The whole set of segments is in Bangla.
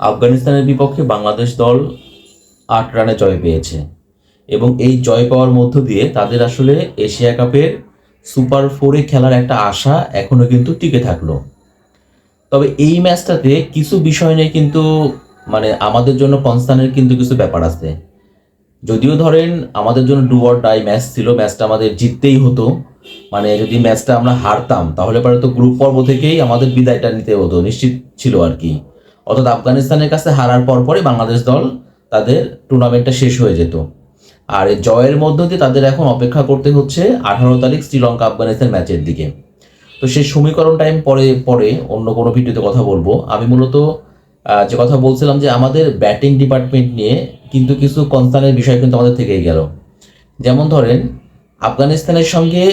আফগানিস্তানের বিপক্ষে বাংলাদেশ দল আট রানে জয় পেয়েছে। এবং এই জয় পাওয়ার মধ্য দিয়ে তাদের আসলে এশিয়া কাপের সুপার ফোরে খেলার একটা আশা এখনও কিন্তু টিকে থাকল। তবে এই ম্যাচটাতে কিছু বিষয় নিয়ে কিন্তু মানে আমাদের জন্য কনসার্নের কিন্তু কিছু ব্যাপার আছে। যদিও ধরেন আমাদের জন্য ডু অর ডাই ম্যাচ ছিল, ম্যাচটা আমাদের জিততেই হতো। মানে যদি ম্যাচটা আমরা হারতাম, তাহলে পরে তো গ্রুপ পর্ব থেকেই আমাদের বিদায়টা নিতে হতো, নিশ্চিত ছিল আর কি। অর্থাৎ আফগানিস্তানের কাছে হারার পর পরে বাংলাদেশ দল তাদের টুর্নামেন্টটা শেষ হয়ে যেত। আর এই জয়ের মধ্য দিয়ে তাদের এখন অপেক্ষা করতে হচ্ছে আঠারো তারিখ শ্রীলঙ্কা আফগানিস্তান ম্যাচের দিকে। তো সেই সমীকরণ টাইম পরে পরে অন্য কোনো ভিডিওতে কথা বলব। আমি মূলত যে কথা বলছিলাম যে আমাদের ব্যাটিং ডিপার্টমেন্ট নিয়ে কিন্তু কিছু কনসার্নের বিষয় কিন্তু আমাদের থেকেই গেল। যেমন ধরেন, আফগানিস্তানের সঙ্গে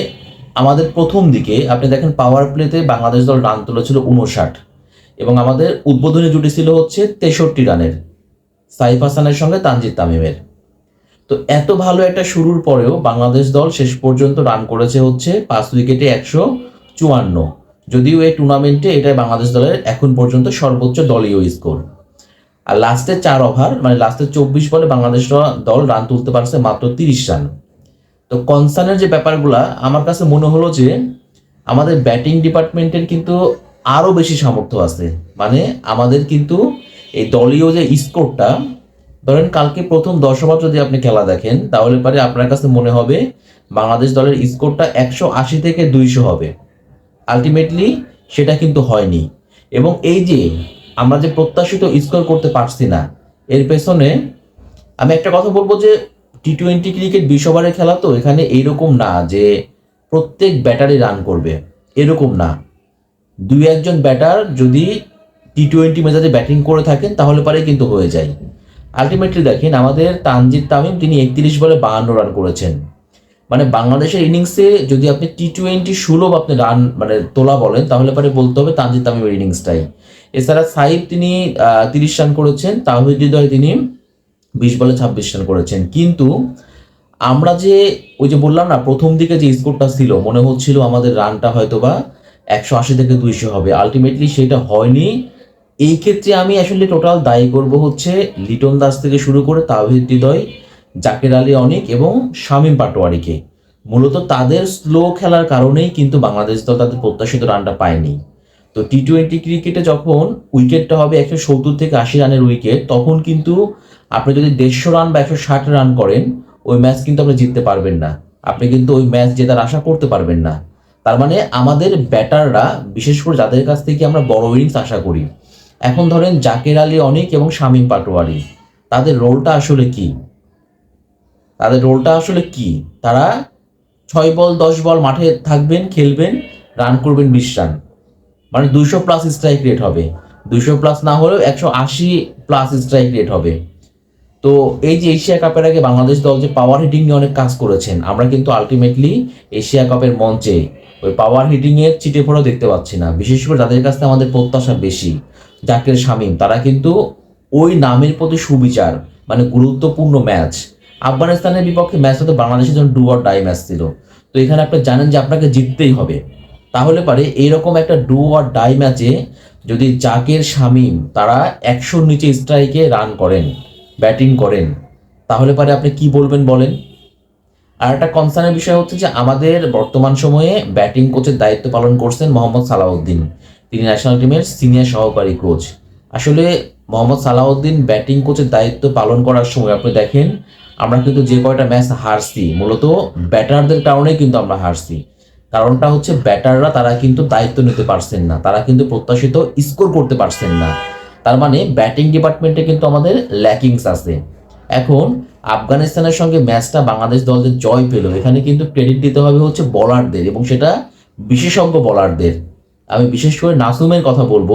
আমাদের প্রথম দিকে আপনি দেখেন পাওয়ার প্লেতে বাংলাদেশ দল রান তুলেছিল উনষাট এবং আমাদের উদ্বোধনী জুটি ছিল হচ্ছে তেষট্টি রানের, সাইফ হাসানের সঙ্গে তানজিদ তামিমের। তো এত ভালো একটা শুরুর পরেও বাংলাদেশ দল শেষ পর্যন্ত রান করেছে হচ্ছে পাঁচ উইকেটে একশো চুয়ান্ন। যদিও এই টুর্নামেন্টে এটাই বাংলাদেশ দলের এখন পর্যন্ত সর্বোচ্চ দলীয় স্কোর। আর লাস্টে চার ওভার মানে লাস্টে চব্বিশ বলে বাংলাদেশ দল রান তুলতে পারছে মাত্র তিরিশ রান। তো কনসার্নের যে ব্যাপারগুলা, আমার কাছে মনে হলো যে আমাদের ব্যাটিং ডিপার্টমেন্টের কিন্তু আরও বেশি সামর্থ্য আছে। মানে আমাদের কিন্তু এই দলীয় যে স্কোরটা, ধরেন কালকে প্রথম দশ ওভার যদি আপনি খেলা দেখেন, তাহলে পরে আপনার কাছে মনে হবে বাংলাদেশ দলের স্কোরটা একশো আশি থেকে দুইশো হবে। আলটিমেটলি সেটা কিন্তু হয়নি। এবং এই যে আমরা যে প্রত্যাশিত স্কোর করতে পারছি না, এর পেছনে আমি একটা কথা বলব যে টি টোয়েন্টি ক্রিকেট বিশ ওভারের খেলা তো এখানে এইরকম না যে প্রত্যেক ব্যাটারি রান করবে। এরকম না। দুই একজন ব্যাটার যদি টি টোয়েন্টি মেজাজে ব্যাটিং করে থাকেন, তাহলে পারে কিন্তু হয়ে যায়। আলটিমেটলি দেখেন, আমাদের তানজিদ তামিম, তিনি একত্রিশ বলে বাহান্ন রান করেছেন। মানে বাংলাদেশের ইনিংসে যদি আপনি টি টোয়েন্টি সুলভ আপনি রান মানে তোলা বলেন, তাহলে পরে বলতে হবে তানজিদ তামিমের ইনিংসটাই এছাড়া সাইব তিনি তিরিশ রান করেছেন, তাহিদ হৃদয় তিনি বিশ বলে ছাব্বিশ রান করেছেন। কিন্তু আমরা যে, ওই যে বললাম না, প্রথম দিকে যে স্কোরটা ছিল, মনে হচ্ছিল আমাদের রানটা হয়তো বা একশো আশি থেকে দুইশো হবে। আলটিমেটলি সেটা হয়নি। এই ক্ষেত্রে আমি আসলে টোটাল দায়ী করব হচ্ছে লিটন দাস থেকে শুরু করে তাহিদ হৃদয়, জাকের আলী অনিক এবং শামীম পাটোয়ারিকে। মূলত তাদের স্লো খেলার কারণেই কিন্তু বাংলাদেশ দল তাদের প্রত্যাশিত রানটা পায়নি। তো টি টোয়েন্টি ক্রিকেটে যখন উইকেটটা হবে একশো সত্তর থেকে আশি রানের উইকেট, তখন কিন্তু আপনি যদি দেড়শো রান বা একশো ষাট রান করেন, ওই ম্যাচ কিন্তু আপনি জিততে পারবেন না। আপনি কিন্তু ওই ম্যাচ জেতার আশা করতে পারবেন না। তার মানে আমাদের ব্যাটাররা, বিশেষ করে যাদের কাছ থেকে আমরা বড় ইনিংস আশা করি, এখন ধরেন জাকের আলী অনেক এবং শামীম পাটোয়ারি, তাদের রোলটা আসলে কি? তাদের রোলটা আসলে কি? তারা ছয় বল, দশ বল মাঠে থাকবেন, খেলবেন রান করবেন বিশ রান মানে দুইশো প্লাস স্ট্রাইক রেট হবে। দুইশো প্লাস না হলেও একশো আশি প্লাস স্ট্রাইক রেট হবে। তো এই যে এশিয়া কাপের আগে বাংলাদেশ দল যে পাওয়ার হিটিং নিয়ে অনেক কাজ করেছেন, আমরা কিন্তু আলটিমেটলি এশিয়া কাপের মঞ্চে ওই পাওয়ার হিটিং এর চিটে ফোড়াও দেখতে পাচ্ছি না। বিশেষ করে যাদের কাছে আমাদের প্রত্যাশা বেশি, জাকের শামীম, তারা কিন্তু ওই নামের প্রতি সুবিচার মানে গুরুত্বপূর্ণ ম্যাচ আফগানিস্তানের বিপক্ষে ম্যাচটা তো বাংলাদেশের জন্য ডু অর ডাই ম্যাচ ছিল। তো এখানে আপনি জানেন যে আপনাকে জিততেই হবে। তাহলে পারে এইরকম একটা ডু অর ডাই ম্যাচে যদি জাকের শামীম তারা একশোর নিচে স্ট্রাইকে রান করেন ব্যাটিং করেন, তাহলে পারে আপনি কি বলবেন বলেন? আর একটা কনসার্নের বিষয় হচ্ছে যে আমাদের বর্তমান সময়ে ব্যাটিং কোচের দায়িত্ব পালন করছেন মোহাম্মদ সালাউদ্দিন। তিনি ন্যাশনাল টিমের সিনিয়র সহকারী কোচ আসলে মোহাম্মদ সালাউদ্দিন ব্যাটিং কোচের দায়িত্ব পালন করার সময় আপনি দেখেন, আমরা কিন্তু যে কয়টা ম্যাচ হারছি, মূলত ব্যাটারদের কারণেই কিন্তু আমরা হারছি। কারণটা হচ্ছে ব্যাটাররা তারা কিন্তু দায়িত্ব নিতে পারছেন না, তারা কিন্তু প্রত্যাশিত স্কোর করতে পারছেন না। তার মানে ব্যাটিং ডিপার্টমেন্টে কিন্তু আমাদের ল্যাকিংস আছে। এখন আফগানিস্তানের সঙ্গে ম্যাচটা বাংলাদেশ দল যে জয় পেল। এখানে কিন্তু ক্রেডিট দিতে হবে হচ্ছে বলারদের এবং সেটা বিশেষজ্ঞ বলারদের আমি বিশেষ করে নাসুমের কথা বলব।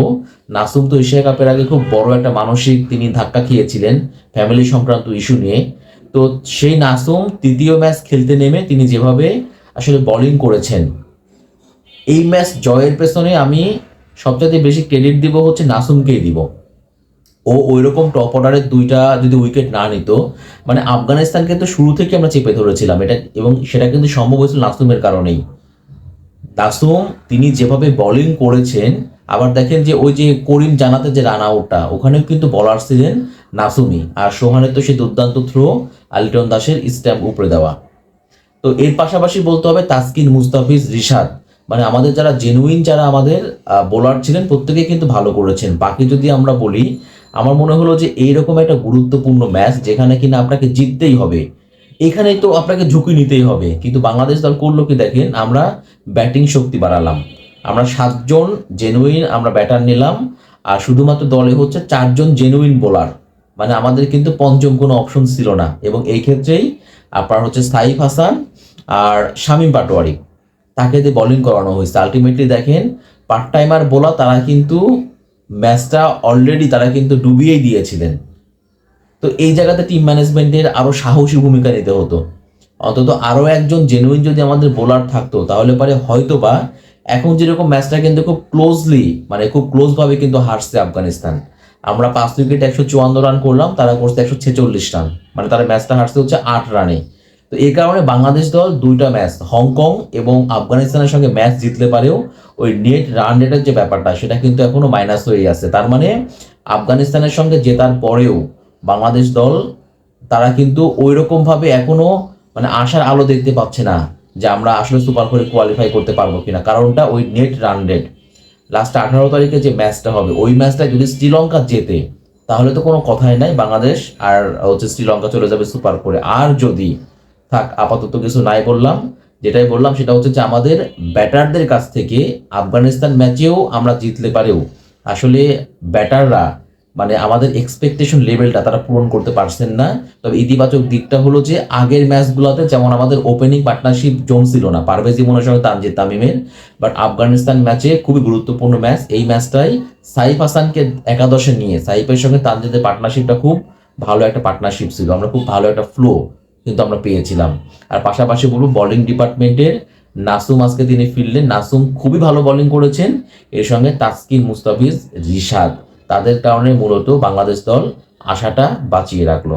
নাসুম তো এশিয়া কাপের আগে খুব বড় একটা মানসিক তিনি ধাক্কা খেয়েছিলেন ফ্যামিলি সংক্রান্ত ইস্যু নিয়ে। তো সেই নাসুম তৃতীয় ম্যাচ খেলতে নেমে তিনি যেভাবে আসলে বলিং করেছেন, এই ম্যাচ জয়ের পেছনে আমি সবচেয়ে বেশি ক্রেডিট দিব হচ্ছে নাসুমকেই দিব। ও ওই রকম টপ অর্ডারের দুইটা যদি উইকেট না নিত মানে আফগানিস্তানকে তো শুরু থেকে আমরা চেপে ধরেছিলাম, এটা এবং সেটা কিন্তু সম্ভব হয়েছিল নাসুমের কারণেই। নাসুম, তিনি যেভাবে বোলিং করেছেন, আবার দেখেন যে ওই যে করিম জানাতে যে রান আউটটা ওখানেও কিন্তু বলার ছিলেন নাসুমি আর সোহানের তো সে দুর্দান্ত থ্রো আলিটন দাসের স্ট্যাম্প উপরে দেওয়া। তো এর পাশাপাশি বলতে হবে তাসকিন মুস্তাফিজ, রিশাদ। মানে আমাদের যারা জেনুইন যারা আমাদের বোলার ছিলেন প্রত্যেকেই কিন্তু ভালো করেছেন। বাকি যদি আমরা বলি আমার মনে হলো যে এইরকম একটা গুরুত্বপূর্ণ ম্যাচ যেখানে কিনা আপনাকে জিততেই হবে। এখানেই তো আপনাকে ঝুঁকি নিতেই হবে। কিন্তু বাংলাদেশ দল করল কি দেখেন? আমরা ব্যাটিং শক্তি বাড়ালাম। আমরা সাতজন জেনুইন আমরা ব্যাটার নিলাম, আর শুধুমাত্র দলে হচ্ছে চারজন জেনুইন বোলার মানে আমাদের কিন্তু পঞ্চম কোনো অপশন ছিল না। এবং এই ক্ষেত্রেই আপনার হচ্ছে সাইফ হাসান আর শামীম পাটোয়ারি। তাকে দিয়ে বোলিং করানো হয়েছে আলটিমেটলি দেখেন পার্ট টাইমার বোলার তারা কিন্তু ম্যাচটা অলরেডি তারা কিন্তু ডুবিয়েই দিয়েছিলেন। তো এই জায়গাতে টিম ম্যানেজমেন্টের আরও সাহসী ভূমিকা নিতে হতো। অন্তত আরও একজন জেনুইন যদি আমাদের বোলার থাকতো, তাহলে পরে হয়তো বা এখন যেরকম ম্যাচটা কিন্তু খুব ক্লোজলি মানে খুব ক্লোজভাবে কিন্তু হারছে আফগানিস্তান। আমরা পাঁচ উইকেট একশো চুয়ান্ন রান করলাম, তারা করছে একশো ছেচল্লিশ রান মানে তারা ম্যাচটা হারছে হচ্ছে আট রানে তো এই কারণে বাংলাদেশ দল দুইটা ম্যাচ হংকং এবং আফগানিস্তানের সঙ্গে ম্যাচ জিতলে পারেও ওই নেট রান রেটের যে ব্যাপারটা, সেটা কিন্তু এখনও মাইনাস হয়ে আছে। তার মানে আফগানিস্তানের সঙ্গে জেতার পরেও বাংলাদেশ দল, তারা কিন্তু ওই রকম ভাবে এখনও মানে আশার আলো দেখতে পাচ্ছে না যে আমরা আসলে সুপার ফোরে কোয়ালিফাই করতে পারব কিনা। কারণটা ওই নেট রান রেট লাস্ট আঠারো তারিখে যে ম্যাচটা হবে, ওই ম্যাচটা যদি শ্রীলঙ্কা জেতে, তাহলে তো কোনো কথাই নাই বাংলাদেশ, আর হচ্ছে শ্রীলঙ্কা চলে যাবে সুপার ফোরে আর যদি থাক, আপাতত কিছু নাই বললাম। যেটাই বললাম সেটা হচ্ছে যে আমাদের ব্যাটারদের কাছ থেকে আফগানিস্তান ম্যাচেও আমরা জিতলে পারেও আসলে ব্যাটাররা মানে আমাদের এক্সপেকটেশন লেভেলটা তারা পূরণ করতে পারছেন না। তবে ইতিবাচক দিকটা হলো যে আগের ম্যাচগুলোতে যেমন আমাদের ওপেনিং পার্টনারশিপ জমছিল না, পারভেজ ইমনের সঙ্গে তানজিদ তামিমের বাট আফগানিস্তান ম্যাচে খুবই গুরুত্বপূর্ণ ম্যাচ। এই ম্যাচটাই সাইফ হাসানকে একাদশে নিয়ে, সাইফের সঙ্গে তানজিদের পার্টনারশিপটা খুব ভালো একটা পার্টনারশিপ ছিল। আমরা খুব ভালো একটা ফ্লো কিন্তু আমরা পেয়েছিলাম। আর পাশাপাশি বলব বোলিং ডিপার্টমেন্টের নাসুম আজকে তিনি ফিরলেন। নাসুম খুবই ভালো বোলিং করেছেন। এর সঙ্গে তাসকিন মুস্তাফিজ, রিশাদ। তাদের কারণে মূলত বাংলাদেশ দল আশাটা বাঁচিয়ে রাখল।